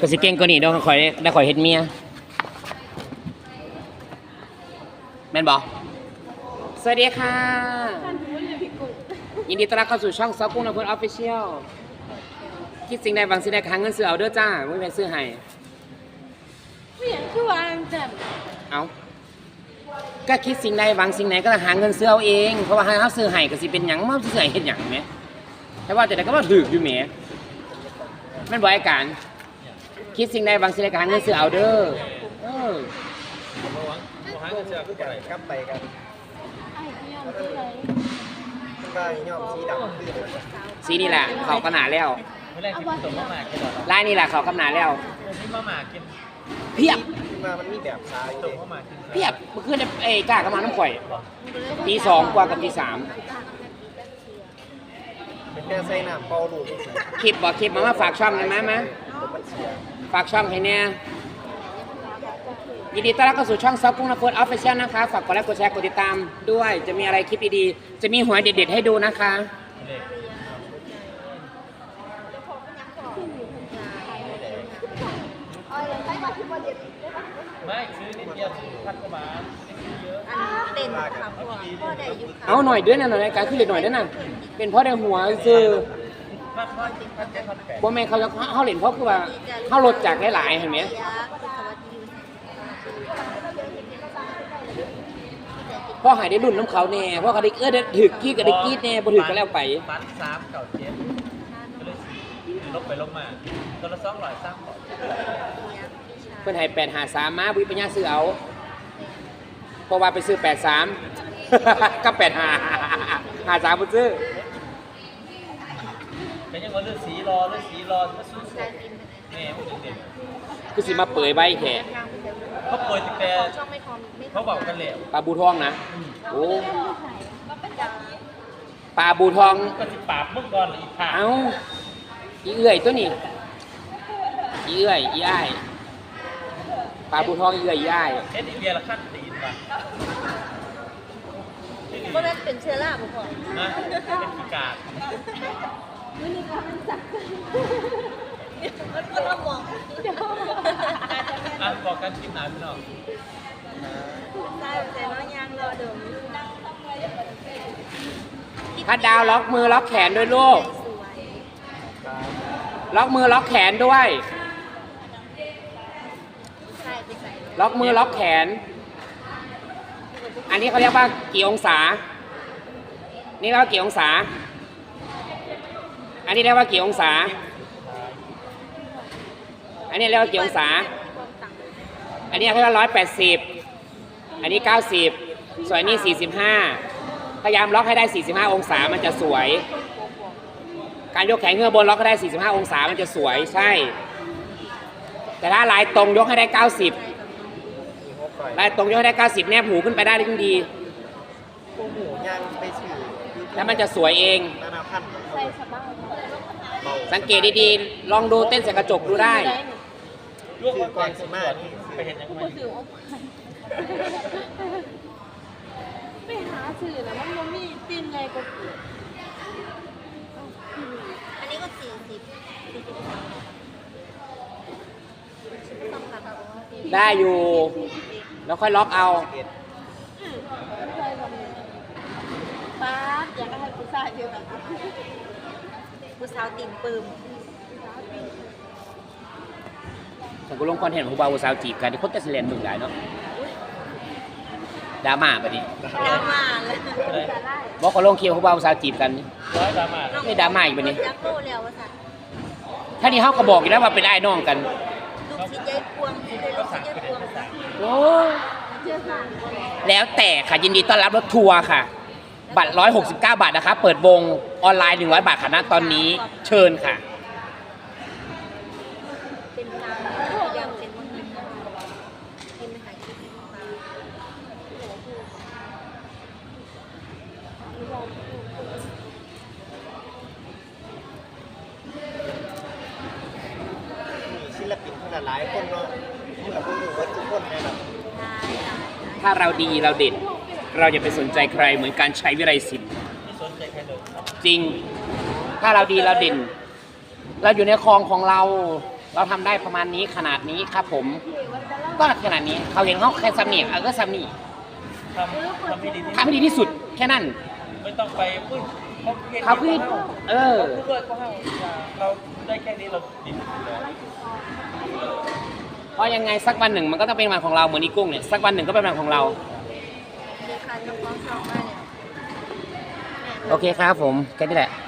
ก็สิเก่งกว่านี้เดี๋ยวข่อยได้ข่อยเฮ็ดเมียแม่นบ่สวัสดีค่ะยินดีต้อนรับเข้าสู่ช่องซอกุ้งนะเพื่อนออฟฟิเชียลคิดสิ่งใดบางสิ่งใดค้างเงินซื้อเอาเด้อจ้าไม่เป็นซื้อให้ไม่เห็นคือวางจันเอาก็คิดสิ่งใดบางสิ่งไหนก็หาเงินซื้อเอาเองเพราะว่าถ้าเขาซื้อให้ก็สิเป็นหยังมาซื้อให้เฮ็ดหยังแหมแต่ว่าแต่ใดก็ว่าถูกอยู่แหมแม่นบ่ไอ้การ คิดสิ่งใดบางสิ่งใดก็หาเงินซื้อเอาเด้อเออหาเงินเสือคือกันกลับไปกันไอ้ยอมคืออะไรก็ย่อมสีดำคือสีนี่แหละเขากำหนาแล้วเมื่อแรกกินต้มมะหมากกินหรอลายนี่แหละเขากำหนาแล้วนี่มะหมากกินเพียบมามันมีแบบชาอยู่ต้เลมยมะหมากกินเพียบเมื่อคืนเนี่ยเอ้ยกล้ากำมาน้ำข่อยตีสองกว่ากับตีสามเป็นแค่ใส่น้ำเปล่าลูกก็สิคลิปบอกคลิปมามาฝากช่องหน่อยไหมมามันเสีย ฝากช่องให้แน่ยินดีต้อนรับเข้าสู่ช่องซับกุ้งนะเฟิร์สออฟฟิเชียลนะคะ ฝากกดไลค์กดแชร์กดติดตามด้วย จะมีอะไรคลิปดีๆ จะมีหวยเด็ดๆให้ดูนะคะเด็กไม่ซื้อนิดเดียวพันกว่าบาทไม่ซื้อเยอะอันเต้นค่ะพ่อพ่อได้อยู่ค่ะเอาหน่อยด้วยนะหน่อยรายการขึ้นเด็ดหน่อยด้วยนะเป็นเพราะในหัวคือ ว่าแม่เขาจะเขาเล่นเพราะคือว่าเขาลดจากหลายๆเห็นไหมยาสวัสดีพ่อหายได้รุ่นน้ำเขาแน่พ่อเขาได้เออได้ถือกี้กับได้กี้แน่บ่ถือก็แล้วไปพันสามเก่าเจ็ดก็เลยลบไปลบมาตัวละสองร้อยสามร้อยเพิ่นให้แปดหาสามมาวิปัญญาซื้อเอาเพราะว่าไปซื้อแปดสามกับแปดหาหาสามบ่ซื้อ เป็นยังว่าเลือดสีรอเลือดสีรอมาสู้สุดแม่ผู้เด็กคือสิมาเปิดใบแขกเขาป่วยติดแต่ช่องไม่ทอมไม่เขาบอกกันแล้วปลาบูทองนะโอ้ปลาบูทอง ก็สิปราบมึงก่อนอีกผ่าเอ้าอีเอื่อยตัวนี้อีเอื่อยอีอ้ายปลาบูทองอีเอื่อยอีอ้ายเอ็ดอีเบียละขั้นตีนว่ะก็แม่เป็นเชื้อราบุพ่อนะเป็นพิการ วินิการมันจักมันก็ต้องมองอะบอกกันคลิปไหนพี่น้องใช่แต่น้องยางรอเดิมพัดดาวล็อกมือล็อกแขนด้วยลูกสวยล็อกมือล็อกแขนด้วยใช่ไปใส่ล็อกมือล็อกแขน อันนี้เขาเรียกว่ากี่องศา นี่เรียกว่ากี่องศา อันนี้เรียกว่ากี่องศา อันนี้เรียกว่ากี่องศา อันนี้เขาเรียกร้อยแปดสิบอันนี้เก้าสิบส่วนอันนี้สี่สิบห้าพยายามล็อกให้ได้สี่สิบห้าองศามันจะสวย การยกแขนขึ้นบนล็อกให้ได้สี่สิบห้าองศามันจะสวยใช่ แต่ถ้าลายตรงยกให้ได้เก้าสิบมีหัวก่อยลายตรงยกให้ได้90แนบหูขึ้นไปได้ยิ่งดีหูยางไปสื่อแล้วมันจะสวยเอง นานาพันธุ์ใส่สบายเบาสังเกตดีๆ ลองดูเต้นใส่กระจกดูได้ลวกก่อนสิมานี่ไปเห็นยังไงถือว่าไปหาสื่อแล้วมันบ่มีตีนไงก็อันนี้ก็สี่สิบต้องการแบบว่าได้อยู่ แล้วค่อยล็อกเอาเอ็ด ป้าด อยากให้ผู้ชายเดียวกันผู้สาวติ่งปืมผมก็ลงคอนเทนต์ของผู้บ่าวผู้สาวจีบกันที่คนแต่เสเลนมึงได้เนาะดราม่าปะนี่ดราม่าเลยเลยบอกเขาลงเคียวผู้บ่าวผู้สาวจีบกันนี่ร้อยดราม่าไม่ดราม่าอีกปะนี่ยักษ์โตแล้วว่าสัตว์ถ้านี่เขาก็บอกอยู่แล้วว่าเป็นไอ้น้องกันลูกชิ้นยายพวงคือลูกชิ้นยายพวงโอ้ยเชื่อสั่งแล้วแต่ค่ะยินดีต้อนรับรถทัวร์ค่ะ บัตร 169 บาทนะคะเปิดวงออนไลน์ 100 บาทค่ะณตอนนี้เชิญค่ะ เป็นนางยังเป็นวันนี้กินไปหาคิดมามีศิลปินคนละหลายคนเนาะนี่กับพวกหมูวัดทุกคนเลยแบบตายตายถ้าเราดีเราเด่น เราอย่าไปสนใจใครเหมือนการใช้วิไลศิลป์ไม่สนใจใครเลยจริง ถ้าเราดีเราเด่น เราอยู่ในคลองของเรา เราทำได้ประมาณนี้ขนาดนี้ครับผม ก็ขนาดนี้เขาเห็นเขาแค่ซัมนี่เออก็ซัมนี่ทำทำให้ดีที่ทำให้ดีที่สุดแค่นั้น ไม่ต้องไปปุ้ยเขาเก่งเขาคือเออ เขาเลิศก็ให้เราได้แค่นี้เราดีที่สุดแล้วเพราะยังไงสักวันหนึ่งมันก็ต้องเป็นวันของเราเหมือนอีกุ้งเนี่ยสักวันหนึ่งก็เป็นวันของเรา เดี๋ยกกองสองมาเนี่ย โอเคครับผมแค่นี้แหละ